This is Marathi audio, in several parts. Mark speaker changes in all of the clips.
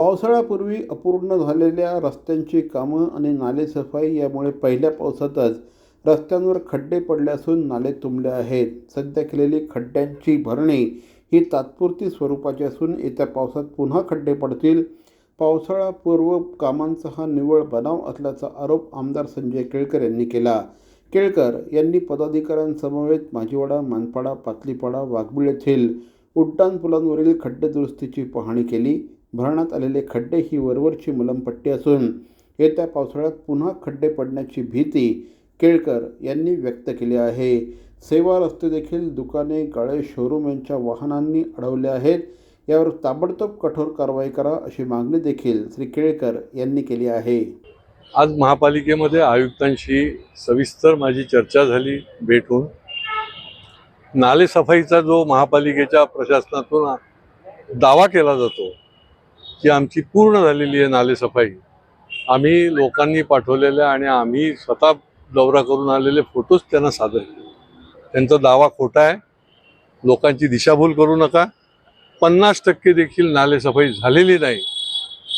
Speaker 1: पावसाळ्यापूर्वी अपूर्ण झालेल्या रस्त्यांची कामं आणि नालेसफाई यामुळे पहिल्या पावसातच रस्त्यांवर खड्डे पडले असून नाले तुंबले आहेत. सध्या केलेली खड्ड्यांची भरणी ही तात्पुरती स्वरूपाची असून येत्या पावसात पुन्हा खड्डे पडतील. पावसाळापूर्व कामांचा हा निव्वळ बनाव असल्याचा आरोप आमदार संजय केळकर यांनी केला. केळकर यांनी पदाधिकाऱ्यांसमवेत माजीवाडा मानपाडा पातलीपाडा वाघबीळ येथील उड्डाण पुलांवरील खड्डे दुरुस्तीची पाहणी केली. भरण्यात आलेले खड्डे ही वरवरची मलमपट्टी असून येत्या पावसाळ्यात पुन्हा खड्डे पडण्याची भीती केळकर यांनी व्यक्त केली आहे. सेवा रस्ते देखील दुकाने गाळे शोरूम यांच्या वाहनांनी अडवले आहेत. यावर ताबडतोब कठोर कारवाई करा अशी मागणी देखील श्री केळकर यांनी केली आहे.
Speaker 2: आज महापालिकेमध्ये आयुक्तांशी सविस्तर माझी चर्चा झाली भेटून. नालेसफाईचा जो महापालिकेच्या प्रशासनातून दावा केला जातो की आमची पूर्ण झालेली आहे नालेसफाई. आम्ही लोकांनी पाठवलेल्या आणि आम्ही स्वतः दौरा करून आलेले फोटोज त्यांना सादर केले. त्यांचा दावा खोटा आहे. लोकांची दिशाभूल करू नका. पन्नास टक्के देखील नालेसफाई झालेली नाही.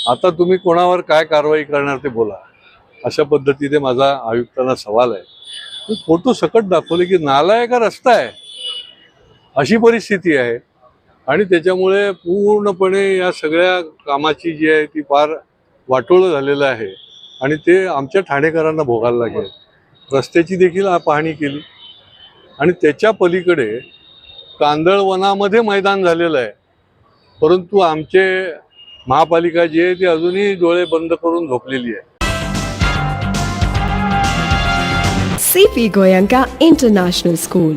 Speaker 2: आता तुम्ही कोणावर काय कारवाई करणार ते बोला. अशा पद्धतीने माझा आयुक्तांना सवाल आहे. फोटो सकट दाखवले की नाला आहे का रस्ता आहे. अशी परिस्थिती आहे. आणि त्याच्यामुळे पूर्णपणे या सगळ्या कामाची जी आहे ती फार वाटोळं झालेलं आहे. आणि ते आमच्या ठाणेकरांना भोगायला लागेल. रस्त्याची देखील पाहणी केली. आणि त्याच्या पलीकडे कांदळवनामध्ये मैदान झालेलं आहे. परंतु आमचे महापालिका जी आहे ती अजूनही डोळे बंद करून झोपलेली आहे.
Speaker 3: CP Goenka international school